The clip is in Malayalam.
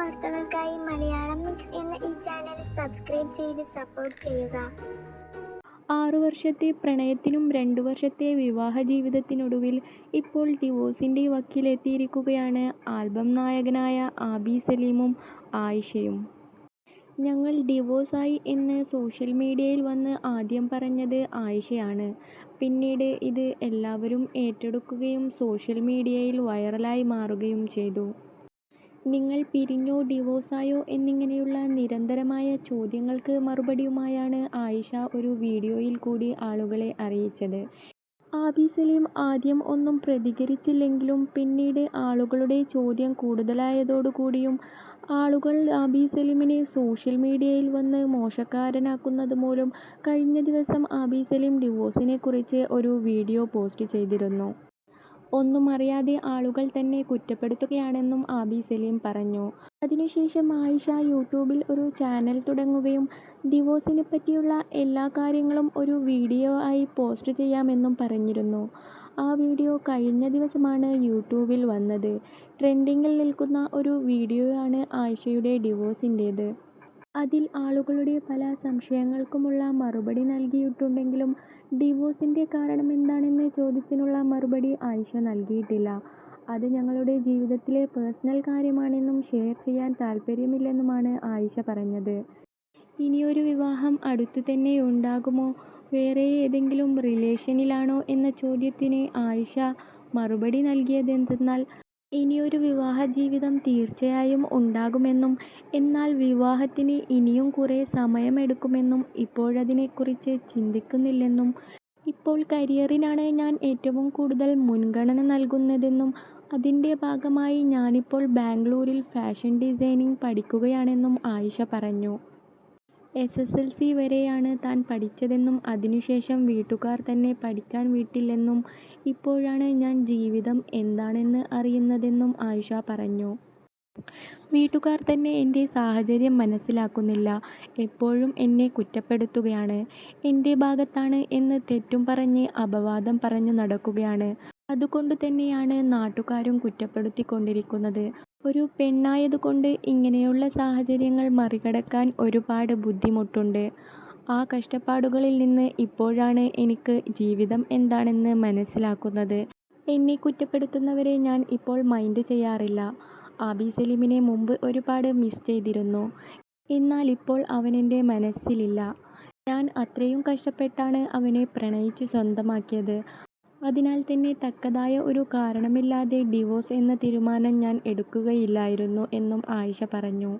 വാർത്തകൾക്കായി മലയാളം മിക്സ് എന്ന ഈ ചാനൽ സബ്സ്ക്രൈബ് ചെയ്ത് സപ്പോർട്ട് ചെയ്യുക ആറു വർഷത്തെ പ്രണയത്തിനും രണ്ടു വർഷത്തെ വിവാഹ ജീവിതത്തിനൊടുവിൽ ഇപ്പോൾ ഡിവോഴ്സിന്റെ വക്കിലെത്തിയിരിക്കുകയാണ് ആൽബം നായകനായ ആബി സലീമും ആയിഷയും. ഞങ്ങൾ ഡിവോഴ്സായി എന്ന് സോഷ്യൽ മീഡിയയിൽ വന്ന് ആദ്യം പറഞ്ഞത് ആയിഷയാണ്. പിന്നീട് ഇത് എല്ലാവരും ഏറ്റെടുക്കുകയും സോഷ്യൽ മീഡിയയിൽ വൈറലായി മാറുകയും ചെയ്തു. നിങ്ങൾ പിരിഞ്ഞോ ഡിവോഴ്സായോ എന്നിങ്ങനെയുള്ള നിരന്തരമായ ചോദ്യങ്ങൾക്ക് മറുപടിയുമായാണ് ആയിഷ ഒരു വീഡിയോയിൽ കൂടി ആളുകളെ അറിയിച്ചത്. ആബി സലീം ആദ്യം ഒന്നും പ്രതികരിച്ചില്ലെങ്കിലും പിന്നീട് ആളുകളുടെ ചോദ്യം കൂടുതലായതോടുകൂടിയും ആളുകൾ ആബി സലീമിനെ സോഷ്യൽ മീഡിയയിൽ വന്ന് മോശക്കാരനാക്കുന്നത് മൂലം കഴിഞ്ഞ ദിവസം ആബി സലീം ഡിവോഴ്സിനെക്കുറിച്ച് ഒരു വീഡിയോ പോസ്റ്റ് ചെയ്തിരുന്നു. ഒന്നും അറിയാതെ ആളുകൾ തന്നെ കുറ്റപ്പെടുത്തുകയാണെന്നും ആബി സലീം പറഞ്ഞു. അതിനുശേഷം ആയിഷ യൂട്യൂബിൽ ഒരു ചാനൽ തുടങ്ങുകയും ഡിവോഴ്സിനെ പറ്റിയുള്ള എല്ലാ കാര്യങ്ങളും ഒരു വീഡിയോ ആയി പോസ്റ്റ് ചെയ്യാമെന്നും പറഞ്ഞിരുന്നു. ആ വീഡിയോ കഴിഞ്ഞ ദിവസമാണ് യൂട്യൂബിൽ വന്നത്. ട്രെൻഡിങ്ങിൽ നിൽക്കുന്ന ഒരു വീഡിയോയാണ് ആയിഷയുടെ ഡിവോഴ്സിന്റേത്. അതിൽ ആളുകളുടെ പല സംശയങ്ങൾക്കുമുള്ള മറുപടി നൽകിയിട്ടുണ്ടെങ്കിലും ഡിവോഴ്സിന്റെ കാരണമെന്താണെന്ന് ചോദ്യത്തിനുള്ള മറുപടി ആയിഷ നൽകിയിട്ടില്ല. അത് ഞങ്ങളുടെ ജീവിതത്തിലെ പേഴ്സണൽ കാര്യമാണെന്നും ഷെയർ ചെയ്യാൻ താൽപര്യമില്ലെന്നുമാണ് ആയിഷ പറഞ്ഞത്. ഇനിയൊരു വിവാഹം അടുത്തുതന്നെ ഉണ്ടാകുമോ വേറെ ഏതെങ്കിലും റിലേഷനിലാണോ എന്ന ചോദ്യത്തിന് ആയിഷ മറുപടി നൽകിയതെന്തെന്നാൽ ഇനിയൊരു വിവാഹ ജീവിതം തീർച്ചയായും ഉണ്ടാകുമെന്നും എന്നാൽ വിവാഹത്തിന് ഇനിയും കുറേ സമയമെടുക്കുമെന്നും ഇപ്പോഴതിനെക്കുറിച്ച് ചിന്തിക്കുന്നില്ലെന്നും ഇപ്പോൾ കരിയറിനാണ് ഞാൻ ഏറ്റവും കൂടുതൽ മുൻഗണന നൽകുന്നതെന്നും അതിന്റെ ഭാഗമായി ഞാനിപ്പോൾ ബാംഗ്ലൂരിൽ ഫാഷൻ ഡിസൈനിങ് പഠിക്കുകയാണെന്നും ആയിഷ പറഞ്ഞു. എസ്എസ്എൽസി വരെയാണ് താൻ പഠിച്ചതെന്നും അതിനുശേഷം വീട്ടുകാർ തന്നെ പഠിക്കാൻ വിട്ടില്ലെന്നും ഇപ്പോഴാണ് ഞാൻ ജീവിതം എന്താണെന്ന് അറിയുന്നതെന്നും ആയിഷ പറഞ്ഞു. വീട്ടുകാർ തന്നെ എന്റെ സാഹചര്യം മനസ്സിലാക്കുന്നില്ല. എപ്പോഴും എന്നെ കുറ്റപ്പെടുത്തുകയാണ്. എന്റെ ഭാഗത്താണ് എന്ന് തെറ്റും പറഞ്ഞ് അപവാദം പറഞ്ഞു നടക്കുകയാണ്. അതുകൊണ്ട് അതുകൊണ്ടുതന്നെയാണ് നാട്ടുകാരും കുറ്റപ്പെടുത്തിക്കൊണ്ടിരിക്കുന്നത്. ഒരു പെണ്ണായതുകൊണ്ട് ഇങ്ങനെയുള്ള സാഹചര്യങ്ങൾ മറികടക്കാൻ ഒരുപാട് ബുദ്ധിമുട്ടുണ്ട്. ആ കഷ്ടപ്പാടുകളിൽ നിന്ന് ഇപ്പോഴാണ് എനിക്ക് ജീവിതം എന്താണെന്ന് മനസ്സിലാക്കുന്നത് എന്നെ കുറ്റപ്പെടുത്തുന്നവരെ ഞാൻ ഇപ്പോൾ മൈൻഡ് ചെയ്യാറില്ല. ആബി സലീമിനെ മുമ്പ് ഒരുപാട് മിസ് ചെയ്തിരുന്നു. എന്നാൽ ഇപ്പോൾ അവനെന്റെ മനസ്സിലില്ല. ഞാൻ അത്രയും കഷ്ടപ്പെട്ടാണ് അവനെ പ്രണയിച്ച് സ്വന്തമാക്കിയത്. അതിനാൽ തന്നെ തക്കതായ ഒരു കാരണമില്ലാതെ ഡിവോഴ്സ് എന്ന തീരുമാനം ഞാൻ എടുക്കുകയില്ലായിരുന്നു എന്നും ആയിഷ പറഞ്ഞു.